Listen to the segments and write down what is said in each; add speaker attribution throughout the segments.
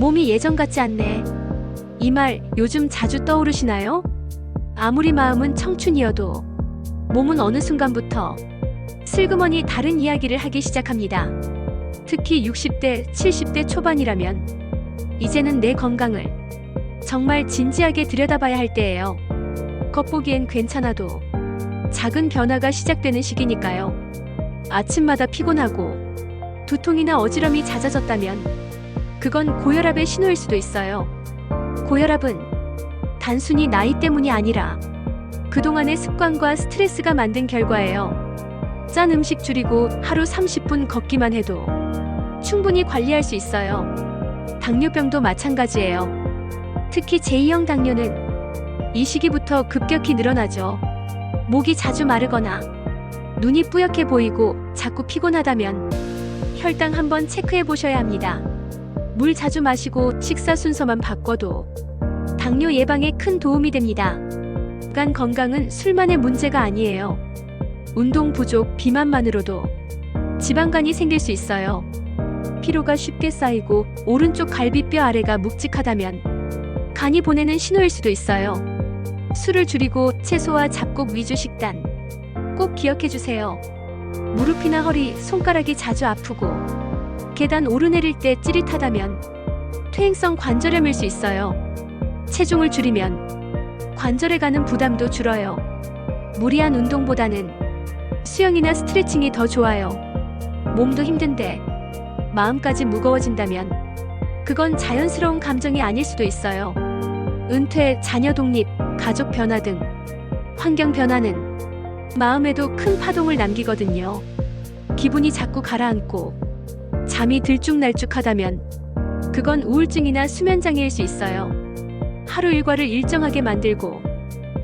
Speaker 1: 몸이 예전 같지 않네. 이 말 요즘 자주 떠오르시나요? 아무리 마음은 청춘이어도 몸은 어느 순간부터 슬그머니 다른 이야기를 하기 시작합니다. 특히 60대, 70대 초반이라면 이제는 내 건강을 정말 진지하게 들여다봐야 할 때예요. 겉보기엔 괜찮아도 작은 변화가 시작되는 시기니까요. 아침마다 피곤하고 두통이나 어지럼이 잦아졌다면 그건 고혈압의 신호일 수도 있어요. 고혈압은 단순히 나이 때문이 아니라 그동안의 습관과 스트레스가 만든 결과예요. 짠 음식 줄이고 하루 30분 걷기만 해도 충분히 관리할 수 있어요. 당뇨병도 마찬가지예요. 특히 제2형 당뇨는 이 시기부터 급격히 늘어나죠. 목이 자주 마르거나 눈이 뿌옇게 보이고 자꾸 피곤하다면 혈당 한번 체크해 보셔야 합니다. 물 자주 마시고 식사 순서만 바꿔도 당뇨 예방에 큰 도움이 됩니다. 간 건강은 술만의 문제가 아니에요. 운동 부족, 비만만으로도 지방간이 생길 수 있어요. 피로가 쉽게 쌓이고 오른쪽 갈비뼈 아래가 묵직하다면 간이 보내는 신호일 수도 있어요. 술을 줄이고 채소와 잡곡 위주 식단 꼭 기억해 주세요. 무릎이나 허리, 손가락이 자주 아프고 계단 오르내릴 때 찌릿하다면 퇴행성 관절염일 수 있어요. 체중을 줄이면 관절에 가는 부담도 줄어요. 무리한 운동보다는 수영이나 스트레칭이 더 좋아요. 몸도 힘든데 마음까지 무거워진다면 그건 자연스러운 감정이 아닐 수도 있어요. 은퇴, 자녀 독립, 가족 변화 등 환경 변화는 마음에도 큰 파동을 남기거든요. 기분이 자꾸 가라앉고 잠이 들쭉날쭉하다면 그건 우울증이나 수면 장애일 수 있어요. 하루 일과를 일정하게 만들고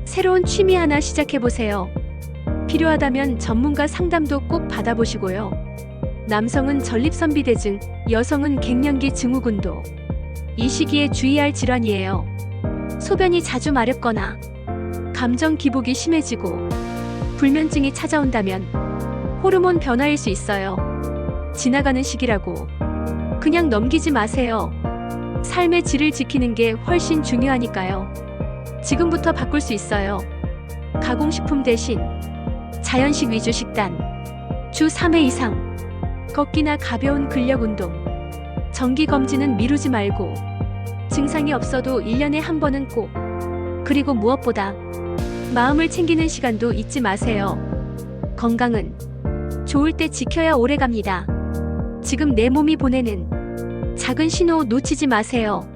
Speaker 1: 새로운 취미 하나 시작해 보세요. 필요하다면 전문가 상담도 꼭 받아보시고요. 남성은 전립선비대증, 여성은 갱년기 증후군도 이 시기에 주의할 질환이에요. 소변이 자주 마렵거나 감정 기복이 심해지고 불면증이 찾아온다면 호르몬 변화일 수 있어요. 지나가는 시기라고 그냥 넘기지 마세요. 삶의 질을 지키는 게 훨씬 중요하니까요. 지금부터 바꿀 수 있어요. 가공식품 대신 자연식 위주 식단, 주 3회 이상, 걷기나 가벼운 근력 운동, 정기 검진은 미루지 말고, 증상이 없어도 1년에 한 번은 꼭, 그리고 무엇보다 마음을 챙기는 시간도 잊지 마세요. 건강은 좋을 때 지켜야 오래 갑니다. 지금 내 몸이 보내는 작은 신호 놓치지 마세요.